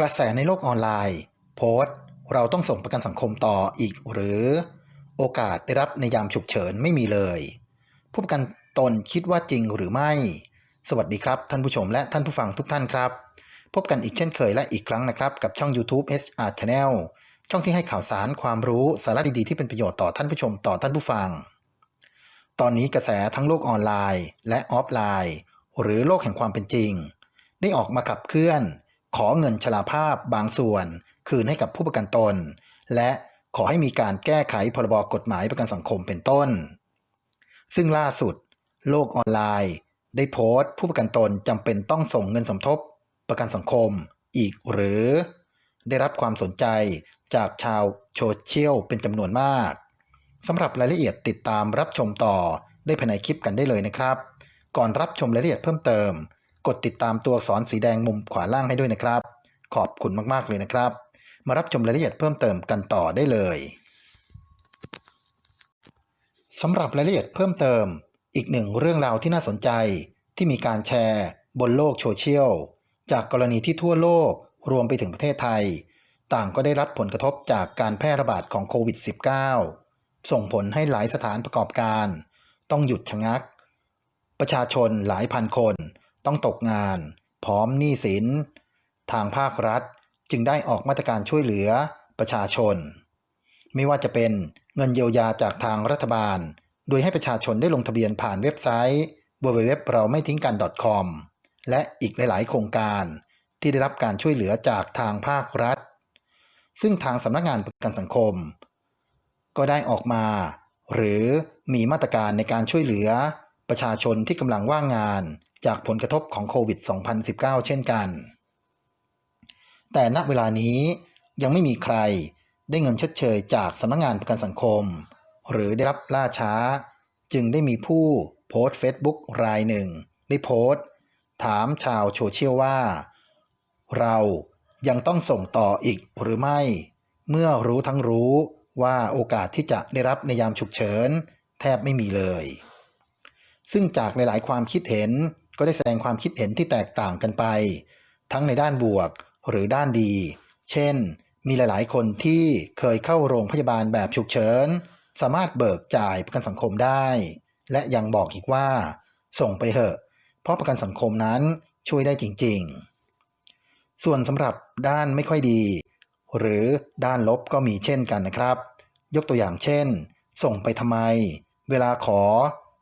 กระแสในโลกออนไลน์ โพสต์ เราต้องส่งประกันสังคมต่ออีกหรือ โอกาสได้รับในยามฉุกเฉินไม่มีเลย ผู้ประกันตนคิดว่าจริงหรือไม่ สวัสดีครับท่านผู้ชมและท่านผู้ฟังทุกท่านครับ พบกันอีกเช่นเคยและอีกครั้งนะครับ กับช่อง YouTube HR Channel ช่องที่ให้ข่าวสารความรู้สาระดีๆที่เป็นประโยชน์ต่อท่านผู้ชมต่อท่านผู้ฟัง ตอนนี้กระแสทั้งโลกออนไลน์ และออฟไลน์ หรือโลกแห่งความเป็นจริง ได้ออกมาขับเคลื่อน ขอเงินชราภาพบางส่วน คืนให้กับผู้ประกันตน และขอให้มีการแก้ไขพรบกฎหมายประกันสังคมเป็นต้น ซึ่งล่าสุด โลกออนไลน์ ได้โพสต์ ผู้ประกันตนจำเป็นต้องส่งเงินสมทบ ประกันสังคมอีกหรือ ได้รับความสนใจจากชาวโซเชียลเป็นจำนวนมากสำหรับรายละเอียดติดตามรับชมต่อได้ภายในคลิปกันได้เลยนะครับ ก่อนรับชมรายละเอียดเพิ่มเติม กดติดตามตัวอักษรสีแดงมุมขวาล่างให้ด้วยนะครับ ขอบคุณมากๆเลยนะครับ มารับชมรายละเอียดเพิ่มเติมกันต่อได้เลยสำหรับรายละเอียดเพิ่มเติม อีกหนึ่งเรื่องราวที่น่าสนใจที่มีการแชร์บนโลกโซเชียลจากกรณีที่ทั่วโลกรวมไปถึงประเทศไทย ต่างก็ได้รับผลกระทบจากการแพร่ระบาดของโควิด -19 ส่งผลให้หลายสถานประกอบการ ต้องหยุดชะงัก ประชาชนหลายพันคน ต้องตกงาน พร้อมหนี้สิน ทางภาครัฐจึงได้ออกมาตรการช่วยเหลือประชาชน ไม่ว่าจะเป็นเงินเยียวยาจากทางรัฐบาล โดยให้ประชาชนได้ลงทะเบียนผ่านเว็บไซต์ www เราไม่ทิ้งกัน .com และอีกหลาย ๆ โครงการที่ได้รับการช่วยเหลือจากทางภาครัฐ ซึ่งทางสำนักงานประกันสังคม ก็ได้ออกมา หรือมีมาตรการในการช่วยเหลือประชาชนที่กำลังว่างงาน จากผลกระทบของโควิด 2019 เช่นกัน แต่ณเวลานี้ยังไม่มีใครได้เงินชดเชยจากสำนักงานประกันสังคม หรือได้รับล่าช้า จึงได้มีผู้โพสต์เฟซบุ๊กรายหนึ่ง ได้โพสต์ ถามชาวโซเชียลว่า เรายังต้องส่งต่ออีกหรือไม่ เมื่อรู้ทั้งรู้ว่าโอกาสที่จะได้รับในยามฉุกเฉิน แทบไม่มีเลย ซึ่งจากหลาย ๆ ความคิดเห็น ก็ได้แสดงความคิดเห็นที่แตกต่างกันไป ทั้งในด้านบวกหรือด้านดี เช่น มีหลาย ๆ คนที่เคยเข้าโรงพยาบาลแบบฉุกเฉิน สามารถเบิกจ่ายประกันสังคมได้ และยังบอกอีกว่า ส่งไปเถอะ เพราะประกันสังคมนั้นช่วยได้จริง ๆ ส่วนสำหรับด้านไม่ค่อยดี หรือด้านลบก็มีเช่นกันนะครับ ยกตัวอย่างเช่น ส่งไปทำไม เวลาขอ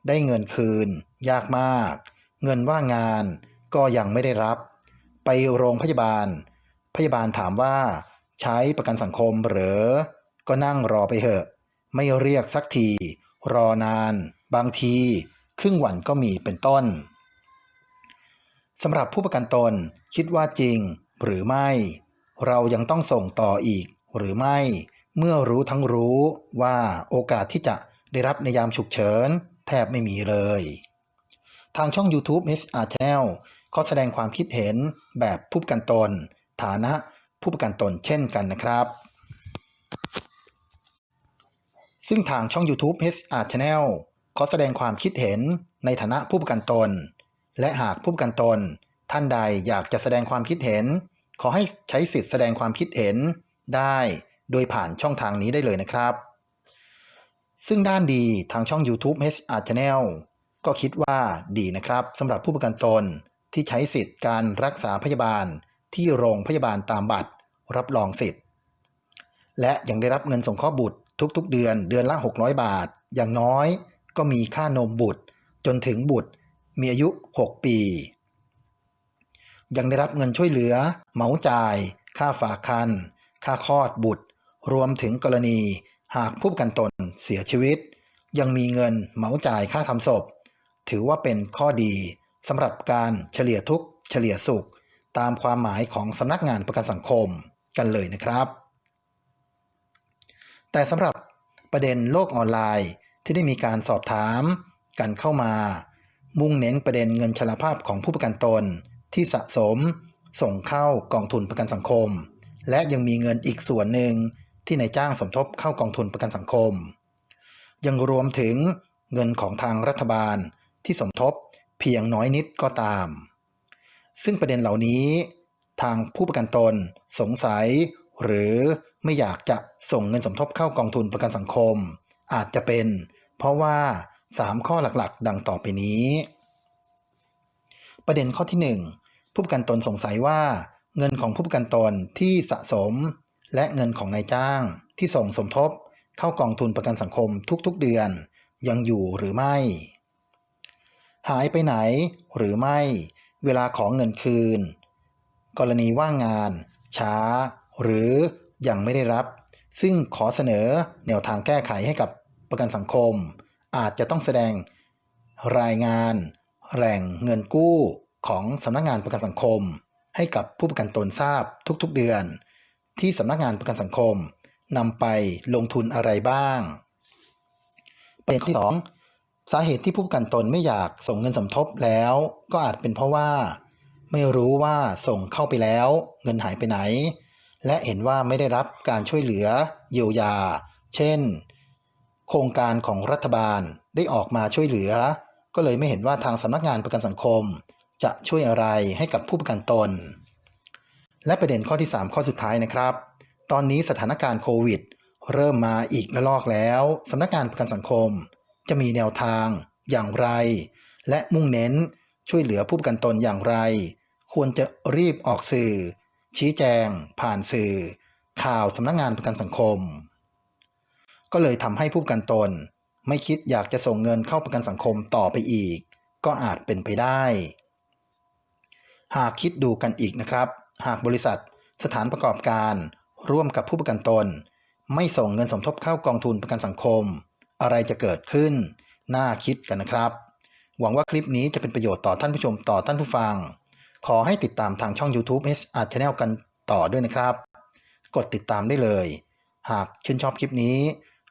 ได้เงินคืน ยากมาก เงินว่างงานก็ยังไม่ได้รับ ไปโรงพยาบาล พยาบาลถามว่า ใช้ประกันสังคมหรือ ก็นั่งรอไปเถอะ ไม่เรียกสักที รอนาน บางที ครึ่งวันก็มีเป็นต้นสำหรับผู้ประกันตนคิดว่าจริงหรือไม่ เรายังต้องส่งต่ออีกหรือไม่ เมื่อรู้ทั้งรู้ว่าโอกาสที่จะได้รับในยามฉุกเฉิน แทบไม่มีเลย ทางช่อง YouTube HR Channel ก็แสดงความคิดเห็นแบบผู้ประกันตน ฐานะผู้ประกันตนเช่นกันนะครับ ซึ่งทางช่อง YouTube HR Channel ก็แสดงความคิดเห็นในฐานะผู้ประกันตน และหากผู้ประกันตน ท่านใดอยากจะแสดงความคิดเห็น ขอให้ใช้สิทธิ์แสดงความคิดเห็นได้โดยผ่านช่องทางนี้ได้เลยนะครับ ซึ่งด้านดีทางช่อง YouTube HR Channel ก็คิดว่าดีนะครับสำหรับผู้ประกันตนที่ใช้สิทธิ์การรักษาพยาบาลที่โรงพยาบาลตามบัตรรับรองสิทธิ์ และยังได้รับเงินสงเคราะห์บุตรทุกๆ เดือนเดือนละ 600 บาท อย่างน้อยก็มีค่านมบุตร จนถึงบุตรมีอายุ 6 ปี ยังได้รับเงินช่วยเหลือ เหมาจ่าย ค่าฝากคัน ค่าคลอดบุตร รวมถึงกรณีหากผู้ประกันตนเสียชีวิต ยังมีเงินเหมาจ่ายค่าทำศพ ถือว่าเป็นข้อดีสำหรับการเฉลี่ยทุกข์เฉลี่ยสุข ตามความหมายของสำนักงานประกันสังคมกันเลยนะครับ แต่สำหรับประเด็นโลกออนไลน์ที่ได้มีการสอบถามกันเข้ามา มุ่งเน้นประเด็นเงินชราภาพของผู้ประกันตนที่สะสม ส่งเข้ากองทุนประกันสังคม และยังมีเงินอีกส่วนหนึ่งที่นายจ้างสมทบเข้ากองทุนประกันสังคม ยังรวมถึงเงินของทางรัฐบาล ที่สมทบเพียงน้อยนิดก็ตาม ซึ่งประเด็นเหล่านี้ ทางผู้ประกันตนสงสัย หรือไม่อยากจะส่งเงินสมทบเข้ากองทุนประกันสังคม อาจจะเป็น เพราะว่า 3 ข้อหลักๆ ดังต่อไปนี้ ประเด็นข้อที่ 1 ผู้ประกันตนสงสัยว่า เงินของผู้ประกันตนที่สะสม และเงินของนายจ้างที่ส่งสมทบเข้ากองทุนประกันสังคมทุกๆเดือน ยังอยู่หรือไม่ หายไปไหนหรือไม่ เวลาของเงินคืน กรณีว่างงาน ช้า หรือยังไม่ได้รับ ซึ่งขอเสนอแนวทางแก้ไขให้กับประกันสังคม อาจจะต้องแสดงรายงาน แหล่งเงินกู้ของสำนักงานประกันสังคม ให้กับผู้ประกันตนทราบทุกๆเดือน ที่สำนักงานประกันสังคมนำไปลงทุนอะไรบ้างประเด็นที่สอง สาเหตุที่ผู้ประกันตนไม่อยากส่งเงินสมทบแล้ว ก็อาจเป็นเพราะว่า ไม่รู้ว่าส่งเข้าไปแล้ว เงินหายไปไหน และเห็นว่าไม่ได้รับการช่วยเหลือ เยียวยา เช่น โครงการของรัฐบาลได้ออกมาช่วยเหลือ ก็เลยไม่เห็นว่าทางสำนักงานประกันสังคม จะช่วยอะไรให้กับผู้ประกันตน และประเด็นข้อที่ 3 ข้อสุดท้ายนะครับ ตอนนี้สถานการณ์โควิด เริ่มมาอีกระลอกแล้วสำนักงานประกันสังคม จะมีแนวทางอย่างไร และมุ่งเน้นช่วยเหลือผู้ประกันตนอย่างไร ควรจะรีบออกสื่อ ชี้แจง ผ่านสื่อ ข่าวสำนักงานประกันสังคม ก็เลยทำให้ผู้ประกันตน ไม่คิดอยากจะส่งเงินเข้าประกันสังคมต่อไปอีก ก็อาจเป็นไปได้ หากคิดดูกันอีกนะครับ หากบริษัทสถานประกอบการ ร่วมกับผู้ประกันตน ไม่ส่งเงินสมทบเข้ากองทุนประกันสังคม อะไรจะเกิดขึ้น น่าคิดกันนะครับ หวังว่าคลิปนี้จะเป็นประโยชน์ต่อท่านผู้ชมต่อท่านผู้ฟัง ขอให้ติดตามทางช่อง YouTube HR Channel กันต่อด้วยนะครับ กดติดตามได้เลย หากชื่นชอบคลิปนี้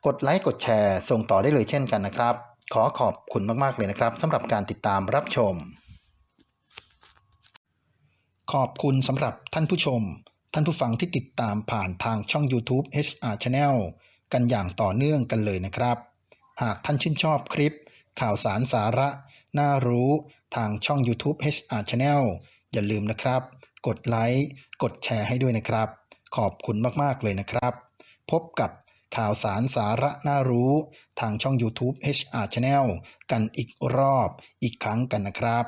กดไลค์กดแชร์ส่งต่อได้เลยเช่นกันนะครับ ขอขอบคุณมากๆเลยนะครับสำหรับการติดตามรับชม ขอบคุณสำหรับท่านผู้ชม ท่านผู้ฟังที่ติดตามผ่านทางช่อง YouTube HR Channel กันอย่างต่อเนื่องกันเลยนะครับ หากท่านชื่นชอบคลิป ข่าวสารสาระ น่ารู้ทางช่อง YouTube HR Channel อย่าลืมนะครับ กดไลค์ กดแชร์ให้ด้วยนะครับ ขอบคุณมากๆเลยนะครับ พบกับข่าวสารสาระน่ารู้ทางช่อง YouTube HR Channel กันอีกรอบอีกครั้งกันนะครับ